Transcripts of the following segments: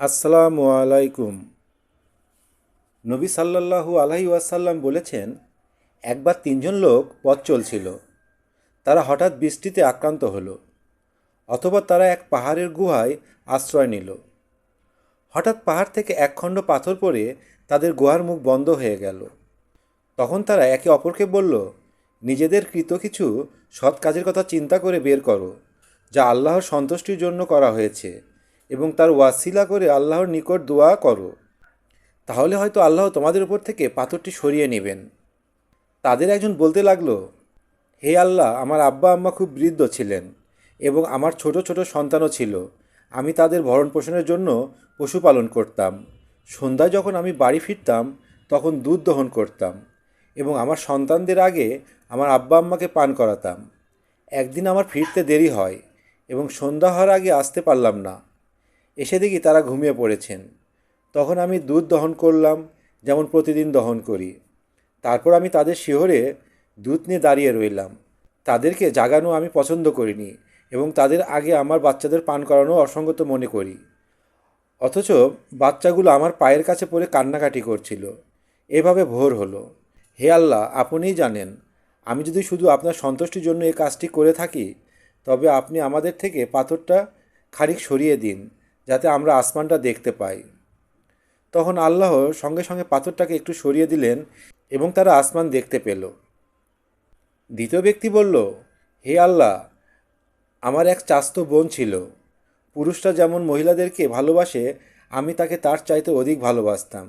আসসালামু আলাইকুম। নবী সাল্লাল্লাহু আলহি ওয়াসাল্লাম বলেছেন, একবার তিনজন লোক পথ চলছিল। তারা হঠাৎ বৃষ্টিতে আক্রান্ত হলো, অথবা তারা এক পাহাড়ের গুহায় আশ্রয় নিল। হঠাৎ পাহাড় থেকে একখণ্ড পাথর পড়ে তাদের গুহার মুখ বন্ধ হয়ে গেল। তখন তারা একে অপরকে বলল, নিজেদের কৃত কিছু সৎ কাজের কথা চিন্তা করে বের করো, যা আল্লাহর সন্তুষ্টির জন্য করা হয়েছে। এবং তার ওয়াসিলা করে আল্লাহর নিকট দোয়া করো। তাহলে হয়তো আল্লাহ তোমাদের উপর থেকে পাথরটি সরিয়ে নেবেন। তাদের একজন বলতে লাগল, হে আল্লাহ, আমার আব্বা আম্মা খুব বৃদ্ধ ছিলেন এবং আমার ছোট ছোট সন্তানও ছিল। আমি তাদের ভরণ পোষণের জন্য পশুপালন করতাম। সন্ধ্যায় যখন আমি বাড়ি ফিরতাম, তখন দুধ দহন করতাম এবং আমার সন্তানদের আগে আমার আব্বা আম্মাকে পান করাতাম। একদিন আমার ফিরতে দেরি হয় এবং সন্ধ্যা হওয়ার আগে আসতে পারলাম না। এসে দেখি তারা ঘুমিয়ে পড়েছেন। তখন আমি দুধ দহন করলাম, যেমন প্রতিদিন দহন করি। তারপর আমি তাদের শিহরে দুধ নিয়ে দাঁড়িয়ে রইলাম। তাদেরকে জাগানো আমি পছন্দ করিনি এবং তাদের আগে আমার বাচ্চাদের পান করানো অসঙ্গত মনে করি। অথচ বাচ্চাগুলো আমার পায়ের কাছে পড়ে কান্নাকাটি করছিল। এভাবে ভোর হলো। হে আল্লাহ, আপনিই জানেন, আমি যদি শুধু আপনার সন্তুষ্টির জন্য এই কাজটি করে থাকি, তবে আপনি আমাদের থেকে পাথরটা খানিক সরিয়ে দিন। যাতে আমরা আসমানটা দেখতে পাই। তখন আল্লাহ সঙ্গে সঙ্গে পাথরটাকে একটু সরিয়ে দিলেন এবং তারা আসমান দেখতে পেল। দ্বিতীয় ব্যক্তি বলল, হে আল্লাহ, আমার এক চাস্ত বোন ছিল। পুরুষরা যেমন মহিলাদেরকে ভালোবাসে, আমি তাকে তার চাইতে অধিক ভালোবাসতাম।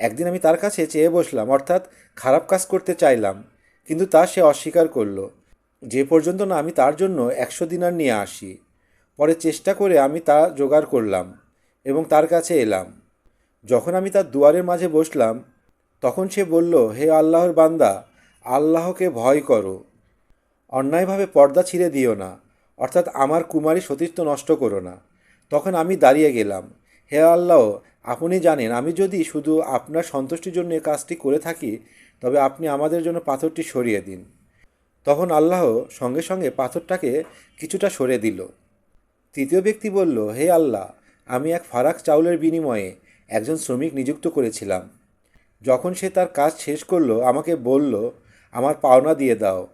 একদিন আমি তার কাছে চেয়ে বসলাম, অর্থাৎ খারাপ কাজ করতে চাইলাম, কিন্তু তা সে অস্বীকার করল। যে পর্যন্ত না আমি তার জন্য একশো দিনার নিয়ে আসি। পরে চেষ্টা করে আমি তা জোগাড় করলাম এবং তার কাছে এলাম। যখন আমি তার দুয়ারের মাঝে বসলাম, তখন সে বলল, হে আল্লাহর বান্দা, আল্লাহকে ভয় করো। অন্যায়ভাবে পর্দা ছিঁড়ে দিও না, অর্থাৎ আমার কুমারী সতীর্থ নষ্ট করো না তখন আমি দাঁড়িয়ে গেলাম। হে আল্লাহ, আপনি জানেন, আমি যদি শুধু আপনার সন্তুষ্টির জন্য এই কাজটি করে থাকি, তবে আপনি আমাদের জন্য পাথরটি সরিয়ে দিন তখন আল্লাহ সঙ্গে সঙ্গে পাথরটাকে কিছুটা সরে দিল। তৃতীয় ব্যক্তি বলল, হে আল্লাহ, আমি এক ফারাক চাউলের বিনিময়ে একজন শ্রমিক নিযুক্ত করেছিলাম। যখন সে তার কাজ শেষ করল, আমাকে বলল, আমার পাওনা দিয়ে দাও।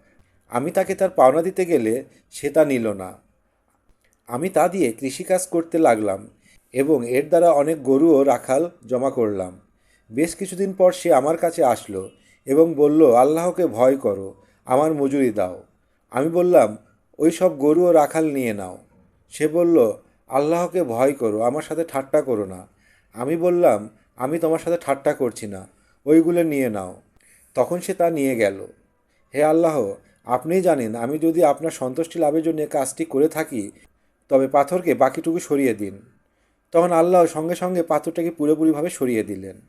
আমি তাকে তার পাওনা দিতে গেলে সে তা নিল না। আমি তা দিয়ে কৃষিকাজ করতে লাগলাম এবং এর দ্বারা অনেক গরু ও রাখাল জমা করলাম। বেশ কিছুদিন পর সে আমার কাছে আসলো এবং বলল, আল্লাহকে ভয় করো, আমার মজুরি দাও। আমি বললাম, ওই সব গরু ও রাখাল নিয়ে নাও। সে বলল, আল্লাহকে ভয় করো, আমার সাথে ঠাট্টা করো না। আমি বললাম, আমি তোমার সাথে ঠাট্টা করছি না, ওইগুলো নিয়ে নাও। তখন সে তা নিয়ে গেল। হে আল্লাহ, আপনিই জানেন, আমি যদি আপনার সন্তুষ্টি লাভের জন্য কাজটি করে থাকি, তবে পাথরকে বাকিটুকু সরিয়ে দিন। তখন আল্লাহ সঙ্গে সঙ্গে পাথরটাকে পুরোপুরিভাবে সরিয়ে দিলেন।